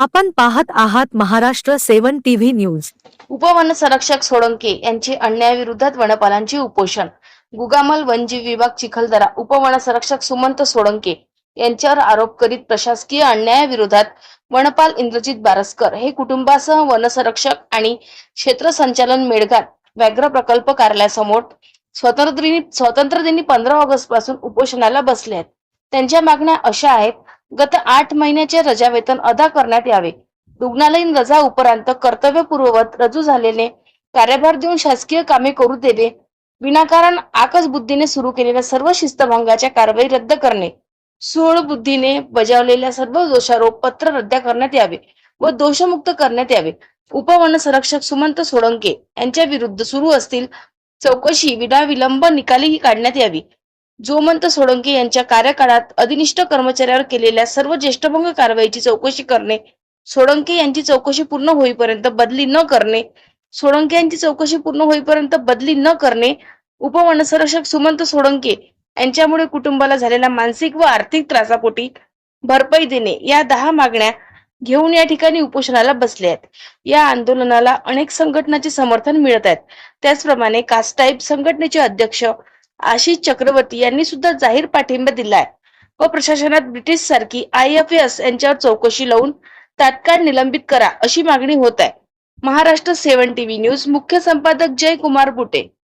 आपण पाहत आहात महाराष्ट्र सेवन टीव्ही न्यूज. उपवन संरक्षक सोळंके यांची अन्यायाविरोधात वनपालांची उपोषण. गुगामल वनजीव विभाग चिखलदरा उपवन संरक्षक सुमंत सोळंके यांच्यावर आरोप करीत प्रशासकीय अन्यायाविरोधात वनपाल इंद्रजित बारसकर हे कुटुंबासह वनसंरक्षक आणि क्षेत्र संचालन मेळघाट व्याघ्र प्रकल्प कार्यालयासमोर स्वतंत्र दिनी स्वातंत्र्य दिनी पंधरा ऑगस्टपासून उपोषणाला बसले आहेत. त्यांच्या मागण्या अशा आहेत गत आठ महिन्याचे रजा वेतन अदा करण्यात यावे. रुग्णालयीन रजा उपरांत कर्तव्य पूर्ववत रजू झालेले कार्यभार देऊन शासकीय कामे करू देणे विनाकारण आकस बुद्धीने सुरू केलेल्या सर्व शिस्तभंगाच्या कारवाई रद्द करणे सुहळ बुद्धीने बजावलेल्या सर्व दोषारोप पत्र रद्द करण्यात यावे व दोषमुक्त करण्यात यावे. उपवन संरक्षक सुमंत सोळंके यांच्या विरुद्ध सुरू असतील चौकशी विनाविलंब निकाली काढण्यात यावी. जोमंत सोळंके यांच्या कार्यकाळात अधिनिष्ठ कर्मचाऱ्यावर केलेल्या सर्व ज्येष्ठभंग कारवाईची चौकशी करणे सोळंके यांची चौकशी पूर्ण होईपर्यंत बदली न करणे सोळंके यांची चौकशी पूर्ण होईपर्यंत बदली न करणे उपवनसंरक्षक सुमंत सोळंके यांच्यामुळे कुटुंबाला झालेल्या मानसिक व आर्थिक त्रासापोटी भरपाई देणे या दहा मागण्या घेऊन या ठिकाणी उपोषणाला बसले आहेत. या आंदोलनाला अनेक संघटनाचे समर्थन मिळत आहेत. त्याचप्रमाणे कास्टाईप संघटनेचे अध्यक्ष आशिष चक्रवर्ती यांनी सुद्धा जाहीर पाठिंबा दिलाय. व प्रशासनात ब्रिटिश सारखी आय एफ एस यांच्यावर चौकशी लावून तात्काळ निलंबित करा अशी मागणी होत आहे. महाराष्ट्र सेवन टीव्ही न्यूज मुख्य संपादक जय कुमार बुटे.